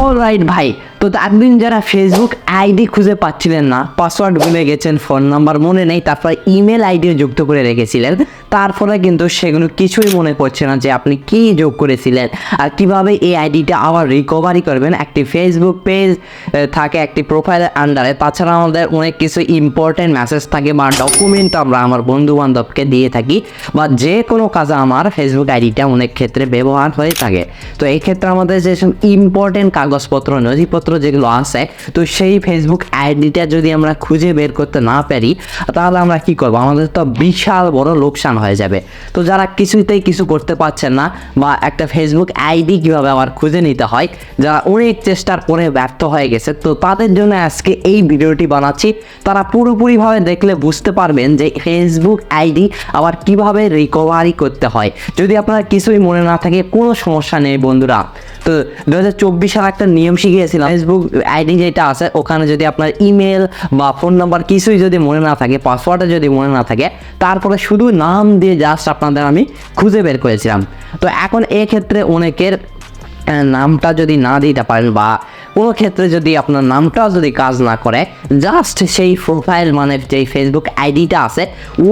Alright ভাই তো একদিন যারা ফেসবুক আইডি খুঁজে পাচ্ছিলেন না পাসওয়ার্ড ভুলে গেছেন ফোন নাম্বার মনে নেই, তারপর ইমেল আইডিও যুক্ত করে রেখেছিলেন, তারপরে কিন্তু সেগুলো কিছুই মনে পড়ছে না যে আপনি কি যোগ করেছিলেন আর কীভাবে এই আইডিটা আবার রিকভারি করবেন। একটি ফেসবুক পেজ থাকে একটি প্রোফাইলের আন্ডারে তাছাড়া আমাদের অনেক কিছু ইম্পর্টেন্ট মেসেজ থাকে বা ডকুমেন্ট আমরা আমার বন্ধু বান্ধবকে দিয়ে থাকি বা যে কোনো কাজে আমার ফেসবুক আইডিটা অনেক ক্ষেত্রে ব্যবহার হয়ে থাকে। তো এই ক্ষেত্রে আমাদের যেসব ইম্পর্টেন্ট কাগজপত্র, নথিপত্র যেগুলো আছে তো সেই ফেসবুক আইডিটা যদি আমরা খুঁজে বের করতে না পারি, তাহলে আমরা কি করব? আমাদের তো বিশাল বড় লোকসান হয়ে যাবে। তো যারা কিছুতেই কিছু করতে পারছেন না, বা একটা ফেসবুক আইডি কীভাবে আবার খুঁজে নিতে হয়, যারা অনেক চেষ্টার পরে ব্যর্থ হয়ে গেছে, তো তাদের জন্য আজকে এই ভিডিওটি বানাচ্ছি। তারা পুরোপুরিভাবে দেখলে বুঝতে পারবেন যে ফেসবুক আইডি আবার কীভাবে রিকভারি করতে হয়। যদি আপনার কিছুই মনে না থাকে, কোনো সমস্যা নেই বন্ধুরা। তো দু হাজার চব্বিশ সালে একটা নিয়ম শিখিয়েছিলাম। ফেসবুক আইডি যেটা আছে, ওখানে যদি আপনার ইমেল বা ফোন নাম্বার কিছুই যদি মনে না থাকে পাসওয়ার্ডটা যদি মনে না থাকে, তারপরে শুধু নাম দিয়ে জাস্ট আপনাদের আমি খুঁজে বের করেছিলাম। তো এখন এক্ষেত্রে অনেকের নামটা যদি না দিতে পারেন বা কোনো ক্ষেত্রে যদি আপনার নামটাও যদি কাজ না করে জাস্ট সেই প্রোফাইল মানে যেই ফেসবুক আইডিটা আছে,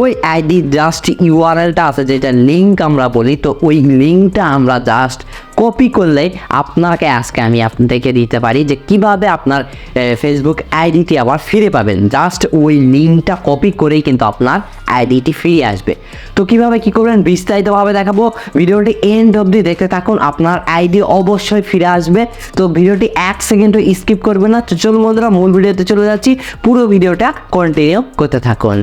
ওই আইডি জাস্ট ইউআরএলটা আছে, যেটা লিঙ্ক আমরা বলি, তো ওই লিঙ্কটা আমরা জাস্ট কপি করলে আপনাকে আজকে আমি আপনাদেরকে দিতে পারি যে কীভাবে আপনার ফেসবুক আইডিটি আবার ফিরে পাবেন। জাস্ট ওই লিঙ্কটা কপি করেই কিন্তু আপনার আইডিটি ফিরে আসবে। তো কীভাবে কি করবেন বিস্তারিতভাবে দেখাবো। ভিডিওটি এন্ড অবধি দেখতে থাকুন, আপনার আইডি অবশ্যই ফিরে আসবে। তো ভিডিওটি এক সেকেন্ডও স্কিপ করবে না। তো চলুন বন্ধুরা, মূল ভিডিওতে চলে যাচ্ছি। পুরো ভিডিওটা কন্টিনিউ করতে থাকুন।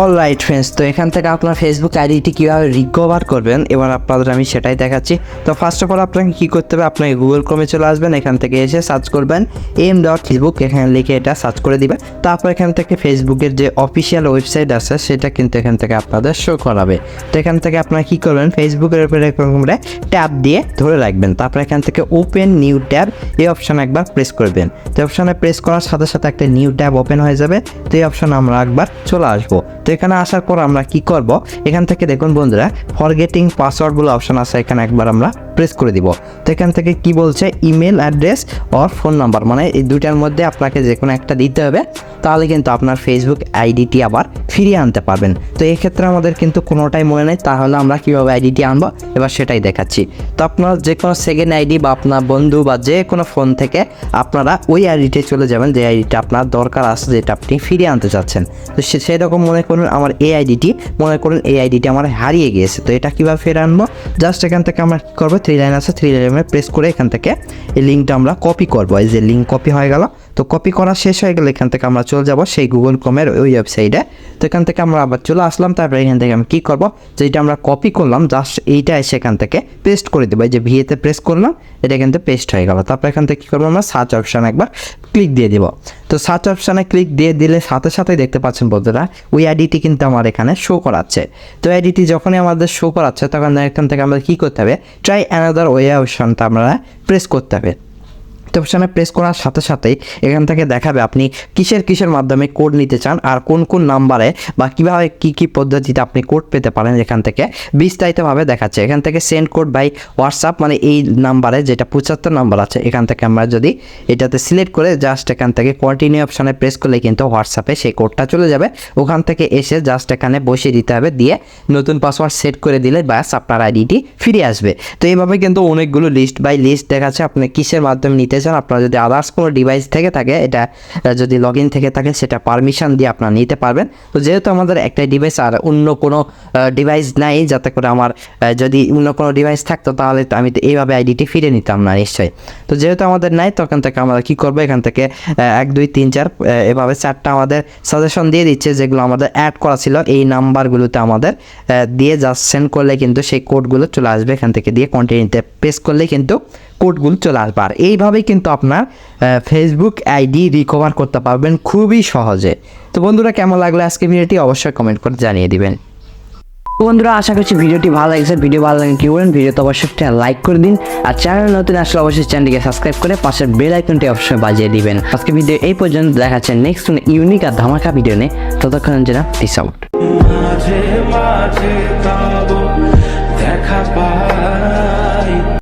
অল রাইট ফ্রেন্ডস তো এখান থেকে আপনার ফেসবুক আইডিটি কীভাবে রিকভার করবেন, এবার আপনাদের আমি সেটাই দেখাচ্ছি। তো ফার্স্ট অফ অল আপনাকে কী করতে হবে? আপনাকে গুগল ক্রমে চলে আসবেন, এখান থেকে এসে সার্চ করবেন এম ডট ফেসবুক এখানে লিখে এটা সার্চ করে দিবেন। তারপর এখান থেকে ফেসবুকের যে অফিসিয়াল ওয়েবসাইট আছে, সেটা কিন্তু এখান থেকে আপনাদের শো করাবে। তো এখান থেকে আপনারা কী করবেন? ফেসবুকের উপরে করে ট্যাব দিয়ে ধরে রাখবেন। তারপর এখান থেকে ওপেন নিউ ট্যাব এই অপশানে একবার প্রেস করবেন। তো অপশানে প্রেস করার সাথে সাথে একটা নিউ ট্যাব ওপেন হয়ে যাবে। তো এই অপশানে আমরা একবার চলে আসব। তো এখানে আসার পর আমরা কি করব? এখান থেকে দেখুন বন্ধুরা ফরগেটিং পাসওয়ার্ড বলে অপশন আছে এখানে একবার আমরা প্রেস করে দিব। তো এখান থেকে কি বলছে? Email address or phone number মানে এই দুইটার মধ্যে আপনাকে যে কোনো একটা দিতে হবে। তাহলে কিন্তু আপনার ফেসবুক আইডিটি আবার ফিরিয়ে আনতে পারবেন। তো এই ক্ষেত্রে আমাদের কিন্তু কোনোটাই মনে নেই। তাহলে আমরা কীভাবে আইডিটি আনব? এবার সেটাই দেখাচ্ছি। তো আপনার যে কোনো সেকেন্ড আইডি বা আপনার বন্ধু বা যে কোনো ফোন থেকে আপনারা ওই আইডিতে চলে যাবেন। যে আইডিটা আপনার দরকার আছে, যেটা আপনি ফিরিয়ে আনতে চাচ্ছেন। তো সে- সেরকম মনে করুন, আমার এই আইডিটি মনে করুন এই আইডিটি আমার হারিয়ে গিয়েছে। তো এটা কীভাবে ফের আনব? জাস্ট এখান থেকে আমরা কী করব? থ্রি লাইন আছে থ্রি লাইনে প্রেস করে এখান থেকে এই লিঙ্কটা আমরা কপি করব। এই যে লিঙ্ক কপি হয়ে গেল, তো কপি করা শেষ হয়ে গেলে এখান থেকে আমরা চলে যাব সেই গুগল ক্রোমের ওই ওয়েবসাইটে তো এখান থেকে আমরা আবার চলে আসলাম, তারপরে এখান থেকে আমি কী করব? যেটা আমরা কপি করলাম জাস্ট এইটা সেখান থেকে পেস্ট করে দেবো। এই যে ভিএতে প্রেস করলাম, এটা কিন্তু পেস্ট হয়ে গেল। তারপর এখান থেকে কী করব আমরা? সার্চ অপশান একবার ক্লিক দিয়ে দিব। তো সার্চ অপশানে ক্লিক দিয়ে দিলে সাথে সাথে দেখতে পাচ্ছেন বন্ধুরা, ওই আইডিটি কিন্তু আমার এখানে শো করাচ্ছে। তো আইডিটি যখনই আমাদের শো করাচ্ছে, তখন এখান থেকে আমাদের কী করতে হবে? ট্রাই অ্যানাদার ওয়ে অপশানটা আমরা প্রেস করতে হবে। তো অপশানে প্রেস করার সাথে সাথেই এখান থেকে দেখাবে আপনি কিসের কিসের মাধ্যমে কোড নিতে চান আর কোন কোন নাম্বারে বা কীভাবে কী কী পদ্ধতিতে আপনি কোড পেতে পারেন এখান থেকে বিস্তারিতভাবে দেখাচ্ছে। এখান থেকে সেন্ড কোড বাই হোয়াটসঅ্যাপ মানে এই নাম্বারে যেটা পঁচাত্তর নাম্বার আছে, এখান থেকে আমরা যদি এটাতে সিলেক্ট করে জাস্ট এখান থেকে কন্টিনিউ অপশানে প্রেস করলে কিন্তু হোয়াটসঅ্যাপে সেই কোডটা চলে যাবে। ওখান থেকে এসে জাস্ট এখানে বসিয়ে দিতে হবে, দিয়ে নতুন পাসওয়ার্ড সেট করে দিলে ব্যাস আপনার আইডিটি ফিরে আসবে। তো এইভাবে কিন্তু অনেকগুলো লিস্ট বাই লিস্ট দেখাচ্ছে, আপনি কিসের মাধ্যমে নিতে চান আপনার যদি আদার্স কোনো ডিভাইস থেকে থাকে, এটা যদি লগ থেকে থাকে, সেটা পারমিশন দিয়ে আপনারা নিতে পারবেন। তো যেহেতু আমাদের একটা ডিভাইস আর অন্য কোনো ডিভাইস নাই, যাতে করে আমার যদি অন্য কোনো ডিভাইস থাকতো, তাহলে আমি তো এইভাবে আইডিটি ফিরে নিতাম না, নিশ্চয়ই। তো যেহেতু আমাদের নাই, তখন থেকে আমরা কী করব? এখান থেকে এক, দুই, তিন, চার এভাবে চারটা আমাদের সাজেশন দিয়ে দিচ্ছে, যেগুলো আমাদের অ্যাড করা ছিল, এই নাম্বারগুলোতে আমাদের দিয়ে জাস্ট সেন্ড করলে কিন্তু সেই কোডগুলো চলে আসবে। এখান থেকে দিয়ে কন্টিনিউতে পেস্ট করলে কিন্তু কোডগুলো চলে আসবে। আর এইভাবেই কিন্তু আপনার ফেসবুক আইডি রিকভার করতে পারবেন খুবই সহজে। তো বন্ধুরা কেমন লাগল আজকে ভিডিওটি অবশ্যই কমেন্ট করে জানিয়ে দিবেন। তো বন্ধুরা আশা করছি ভিডিওটি ভালো লাগছে। ভিডিও ভালো লাগে কি বলেন ভিডিওতে অবশ্যই একটা লাইক করে দিন। আর চ্যানেল নতুন আসলে অবশ্যই চ্যানেলটিকে সাবস্ক্রাইব করে পাশের বেল আইকনটি অবশ্যই বাজিয়ে দিবেন। আজকে ভিডিও এই পর্যন্ত দেখাচ্ছে নেক্সট ইউনিক আর ধামাকা ভিডিও নিয়ে। ততক্ষণ যেন পিস আউট মাঝে মাঝে তাবো দেখা পায়